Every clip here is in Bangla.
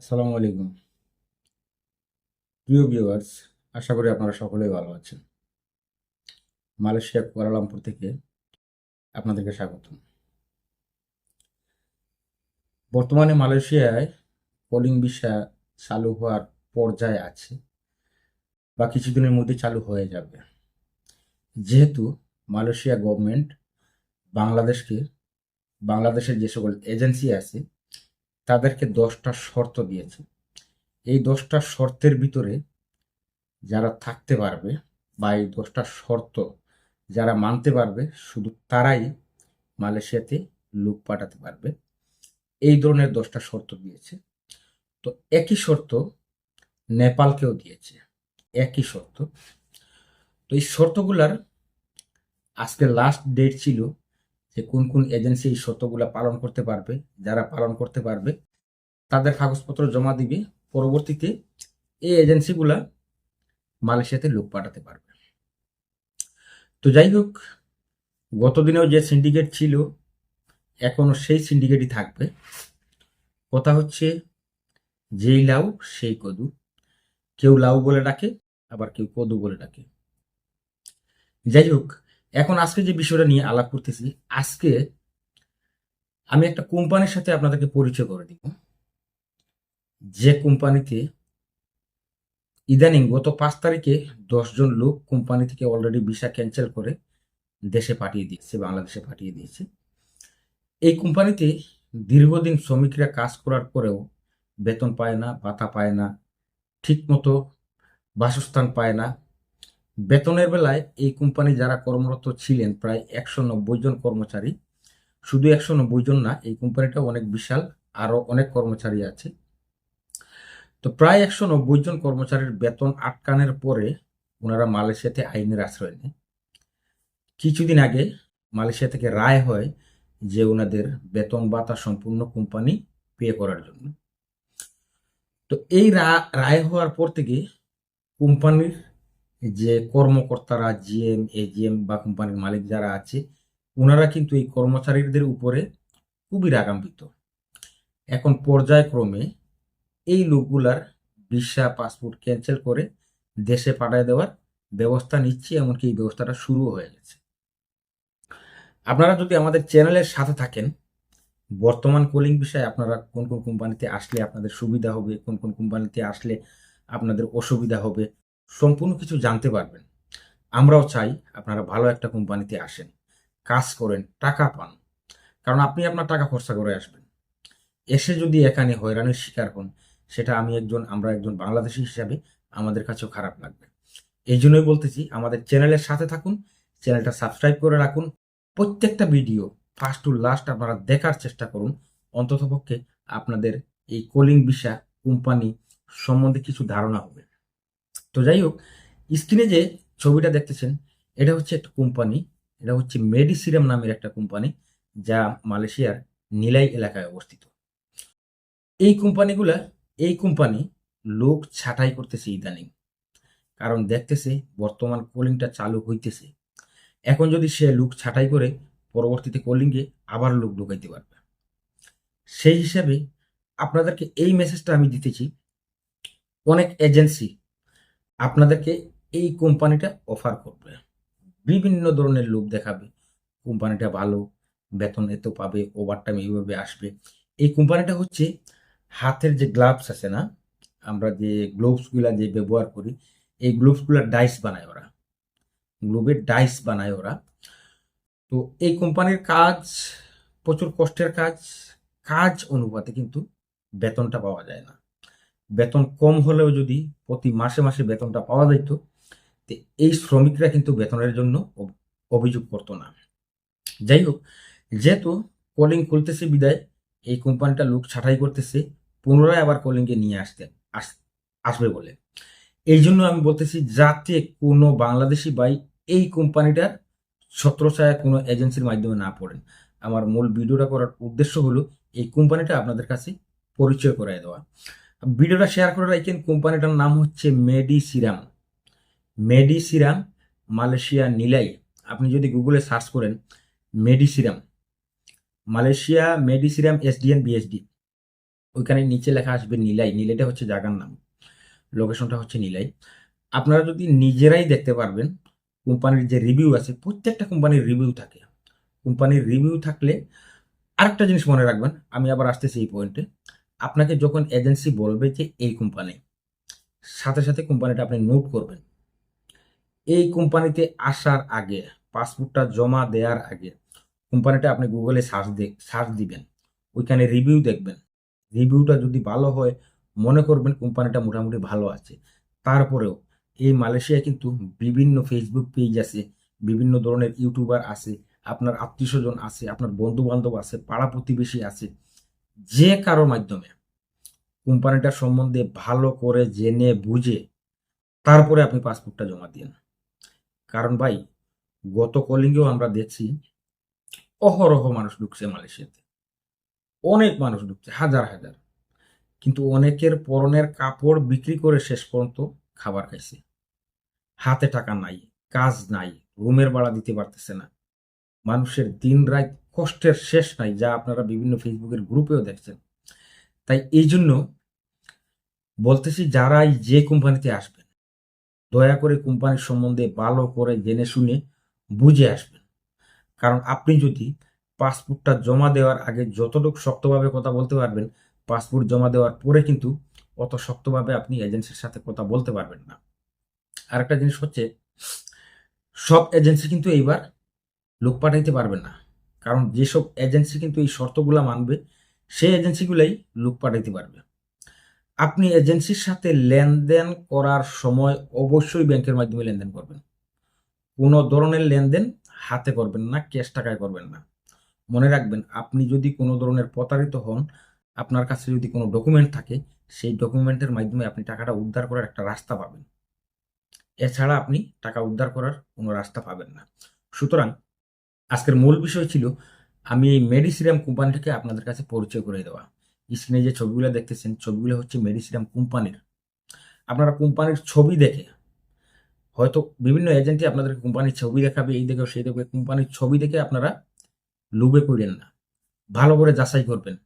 আসসালামু আলাইকুম। প্রিয় ভিউয়ার্স, আশা করি আপনারা সকলেই ভালো আছেন। মালয়েশিয়া কুয়ালালামপুর থেকে আপনাদেরকে স্বাগত বর্তমানে মালয়েশিয়ায় কলিং ভিসা চালু হওয়ার পর্যায়ে আছে বা কিছুদিনের মধ্যে চালু হয়ে যাবে। যেহেতু মালয়েশিয়া গভর্নমেন্ট বাংলাদেশকে, বাংলাদেশের যে সকল এজেন্সি আছে তাদেরকে দশটা শর্ত দিয়েছে। এই দশটা শর্তের ভিতরে যারা থাকতে পারবে বা এই দশটা শর্ত যারা মানতে পারবে, শুধু তারাই মালয়েশিয়াতে লোক পাঠাতে পারবে। এই ধরনের দশটা শর্ত দিয়েছে। তো একই শর্ত নেপালকেও দিয়েছে। একই শর্ত। তো এই শর্তগুলার আজকে লাস্ট ডেট ছিল যে কোন কোন এজেন্সি এই শর্তগুলা পালন করতে পারবে, যারা পালন করতে পারবে, তাদের কাগজপত্র জমা দিবে, পরবর্তীতে এই এজেন্সিগুলা মালয়েশিয়াতে লোক পাঠাতে পারবে। তো যাই হোক, গতদিনেও যে সিন্ডিকেট ছিল এখনও সেই সিন্ডিকেটই থাকবে। কথা হচ্ছে, যেই লাউ, সেই কদু। কেউ লাউ বলে ডাকে, আবার কেউ কদু বলে ডাকে। যাই হোক এখন আজকে যে বিষয়টা নিয়ে আলাপ করতেছি, আজকে আমি একটা কোম্পানির সাথে আপনাদেরকে পরিচয় করে দিব। যে কোম্পানিতে ইদানিং গত পাঁচ তারিখে দশজন লোক কোম্পানি থেকে অলরেডি ভিসা ক্যান্সেল করে দেশে পাঠিয়ে দিয়েছে, বাংলাদেশে পাঠিয়ে দিয়েছে। এই কোম্পানিতে দীর্ঘদিন শ্রমিকরা কাজ করার পরেও বেতন পায় না, ভাতা পায় না, ঠিকমতো বাসস্থান পায় না বেতনের বেলায় এই কোম্পানি যারা কর্মরত ছিলেন, প্রায় একশো নব্বই জন কর্মচারী। শুধু একশো নব্বই জন না, এই কোম্পানিটা অনেক বিশাল, আরও অনেক কর্মচারী আছে। তো প্রায় একশো নব্বই জন কর্মচারীর বেতন আটকানোর পরে ওনারা মালয়েশিয়াতে আইনের আশ্রয় নেয় কিছুদিন আগে মালয়েশিয়া থেকে রায় হয় যে ওনাদের বেতন ভাতা সম্পূর্ণ কোম্পানি পে করার জন্য। তো এই রায় হওয়ার পর থেকে কোম্পানির যে কর্মকর্তারা জিএম এজিএম বা কোম্পানির মালিক যারা আছে ওনারা কিন্তু এই কর্মচারীদের উপরে খুবই রাগান্বিত। এখন পর্যায়ক্রমে এই লোকগুলার ভিসা, পাসপোর্ট ক্যান্সেল করে দেশে পাঠায় দেওয়ার ব্যবস্থা নিচ্ছে, এমনকি এই ব্যবস্থাটা শুরু হয়ে গেছে। আপনারা যদি আমাদের চ্যানেলের সাথে থাকেন, বর্তমান কোলিং বিষয়ে আপনারা কোন কোন কোম্পানিতে আসলে আপনাদের সুবিধা হবে, কোন কোন কোম্পানিতে আসলে আপনাদের অসুবিধা হবে সম্পূর্ণ কিছু জানতে পারবেন। আমরাও চাই আপনারা ভালো একটা কোম্পানিতে আসেন, কাজ করেন, টাকা পান। কারণ আপনি আপনার টাকা খরচা করে আসবেন। এসে যদি এখানে হয়রানির শিকার হন, সেটা আমি একজন, আমরা একজন বাংলাদেশি হিসাবে আমাদের কাছেও খারাপ লাগবে। এই জন্যই বলতেছি, আমাদের চ্যানেলের সাথে থাকুন, চ্যানেলটা সাবস্ক্রাইব করে রাখুন। প্রত্যেকটা ভিডিও ফার্স্ট টু লাস্ট আপনারা দেখার চেষ্টা করুন। অন্ততপক্ষে আপনাদের এই কলিং ভিসা কোম্পানি সম্বন্ধে কিছু ধারণা হবে। তো যাই হোক, স্ক্রিনে যে ছবিটা দেখতেছেন, এটা হচ্ছে একটা কোম্পানি এটা হচ্ছে মেডিসিরাম নামের একটা কোম্পানি যা মালয়েশিয়ার নিলাই এলাকায় অবস্থিত। এই কোম্পানিগুলা এই কোম্পানি লোক ছাঁটাই করতেছে ইদানিং। কারণ দেখতেছে, বর্তমান কোলিংটা চালু হইতেছে। এখন যদি সে লোক ছাঁটাই করে, পরবর্তীতে কলিংয়ে আবার লোক ঢুকাইতে পারবে। সেই হিসাবে আপনাদেরকে এই মেসেজটা আমি দিতেছি, অনেক এজেন্সি আপনাদেরকে এই কোম্পানিটা অফার করবে। বিভিন্ন ধরনের লোক দেখাবে। কোম্পানিটা ভালো, বেতন এত পাবে ওভারটাইম এইভাবে আসবে। এই কোম্পানিটা হচ্ছে হাতের যে গ্লাভস আছে না, আমরা যে গ্লোভসগুলা যে ব্যবহার করি, এই গ্লোভসগুলার ডাইস বানায় ওরা। গ্লোভের ডাইস বানায় ওরা। তো এই কোম্পানির কাজ প্রচুর কষ্টের কাজ। কাজ অনুপাতে কিন্তু বেতনটা পাওয়া যায় না। বেতন কম হলেও যদি প্রতি মাসে মাসে বেতনটা পাওয়া যেত এই শ্রমিকরা কিন্তু বেতনের জন্য অভিযোগ করতো না। যাই হোক, যেহেতু কলিং খুলতেছে বিদায়, এই কোম্পানিটা লোক ছাঁটাই করতেছে, পুনরায় আবার কলিংকে নিয়ে আসতে, আস- আসবে বলে। এই জন্য আমি বলতেছি, যাতে কোনো বাংলাদেশি ভাই এই কোম্পানিটার ছত্রছায়া কোনো এজেন্সির মাধ্যমে না পড়েন। আমার মূল ভিডিওটা করার উদ্দেশ্য হলো, এই কোম্পানিটা আপনাদের কাছে পরিচয় করায় দেওয়া। ভিডিওটা শেয়ার করে রাখেন, কোম্পানিটার নাম হচ্ছে মেডিসিরাম মেডিসিরাম মালয়েশিয়া নিলাই, আপনি যদি গুগলে সার্চ করেন Medisiram Malaysia Medisiram SDN BSD ওইখানে নিচে লেখা আসবে নীলাই নীলাইটা হচ্ছে জায়গার নাম। লোকেশনটা হচ্ছে নীলাই। আপনারা যদি নিজেরাই দেখতে পারবেন, কোম্পানির যে রিভিউ আছে, প্রত্যেকটা কোম্পানির রিভিউ থাকে। কোম্পানির রিভিউ থাকলে আরেকটা জিনিস মনে রাখবেন, আমি আবার আসতেছি এই পয়েন্টে আপনাকে যখন এজেন্সি বলবে যে এই কোম্পানি, সাথে সাথে কোম্পানিটা আপনি নোট করবেন। এই কোম্পানিতে আসার আগে, পাসপোর্টটা জমা দেওয়ার আগে, কোম্পানিটা আপনি গুগলে সার্চ দে, সার্চ দিবেন। ওইখানে রিভিউ দেখবেন। রিভিউটা যদি ভালো হয়, মনে করবেন কোম্পানিটা মোটামুটি ভালো আছে। তারপরেও এই মালয়েশিয়ায় কিন্তু বিভিন্ন ফেসবুক পেজ আছে, বিভিন্ন ধরনের ইউটিউবার আছে, আপনার আত্মীয় স্বজন আছে, আপনার বন্ধু বান্ধব আছে, পাড়া প্রতিবেশী আছে। যে কারোর মাধ্যমে কোম্পানিটার সম্বন্ধে ভালো করে জেনে বুঝে তারপরে আপনি পাসপোর্টটা জমা দিন। কারণ ভাই, গত কলিঙ্গেও আমরা দেখছি অহরহ মানুষ ঢুকছে মালয়েশিয়াতে। অনেক মানুষ ঢুকছে, হাজার হাজার। কিন্তু অনেকের পরনের কাপড় বিক্রি করে শেষ পর্যন্ত খাবার খাইছে। হাতে টাকা নাই, কাজ নাই, রুমের ভাড়া দিতে পারতেছে না। মানুষের দিন রাত কষ্টের শেষ নাই, যা আপনারা বিভিন্ন ফেসবুকের গ্রুপেও দেখছেন। তাই এই জন্য বলতেছি, যারাই যে কোম্পানিতে আসবেন, দয়া করে কোম্পানির সম্বন্ধে ভালো করে জেনে শুনে বুঝে আসবেন। কারণ আপনি যদি পাসপোর্টটা জমা দেওয়ার আগে যতটুকু শক্তভাবে কথা বলতে পারবেন, পাসপোর্ট জমা দেওয়ার পরে কিন্তু অত শক্তভাবে আপনি এজেন্সির সাথে কথা বলতে পারবেন না। আরেকটা জিনিস হচ্ছে, সব এজেন্সি কিন্তু এইবার লোক পাঠাইতে পারবে না। কারণ যেসব এজেন্সি কিন্তু এই শর্তগুলা মানবে, সেই এজেন্সিগুলাই লোক পাঠাইতে পারবে। আপনি এজেন্সির সাথে লেনদেন করার সময় অবশ্যই ব্যাংকের মাধ্যমে লেনদেন করবেন। কোনো ধরনের লেনদেন হাতে করবেন না ক্যাশ টাকায় করবেন না। মনে রাখবেন, আপনি যদি কোনো ধরনের প্রতারিত হন, আপনার কাছে যদি কোনো ডকুমেন্ট থাকে, সেই ডকুমেন্টের মাধ্যমে আপনি টাকাটা উদ্ধার করার একটা রাস্তা পাবেন। এছাড়া আপনি টাকা উদ্ধার করার কোনো রাস্তা পাবেন না। সুতরাং আজকের মূল বিষয় ছিল, আমি মেডিসিরাম কোম্পানিটাকে আপনাদের কাছে পরিচয় করে দেওয়া। স্ক্রিনে যে ছবিগুলো দেখতেছেন, ছবিগুলো হচ্ছে মেডিসিরাম কোম্পানির। আপনারা কোম্পানির ছবি দেখে, হয়তো বিভিন্ন এজেন্টই আপনাদের কোম্পানির ছবি দেখাবে, এই দেখে, সেই দেখবে কোম্পানির ছবি দেখে আপনারা লুবে পড়েন না। ভালো করে যাচাই করবেন।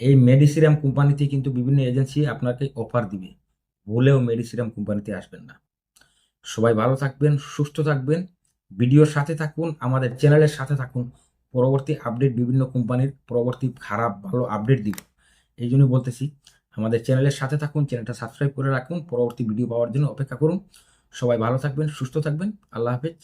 এই মেডিসিরাম কোম্পানিতে কিন্তু বিভিন্ন এজেন্সি আপনাকে অফার দিবে, বলেও মেডিসিরাম কোম্পানিতে আসবেন না। সবাই ভালো থাকবেন, সুস্থ থাকবেন। ভিডিওর সাথে থাকুন, আমাদের চ্যানেলের সাথে থাকুন। পরবর্তী আপডেট বিভিন্ন কোম্পানির পরবর্তী খারাপ, ভালো আপডেট দিব। এই জন্য বলতেছি, আমাদের চ্যানেলের সাথে থাকুন, চ্যানেলটা সাবস্ক্রাইব করে রাখুন। পরবর্তী ভিডিও পাওয়ার জন্য অপেক্ষা করুন। সবাই ভালো থাকবেন, সুস্থ থাকবেন। আল্লাহ হাফেজ।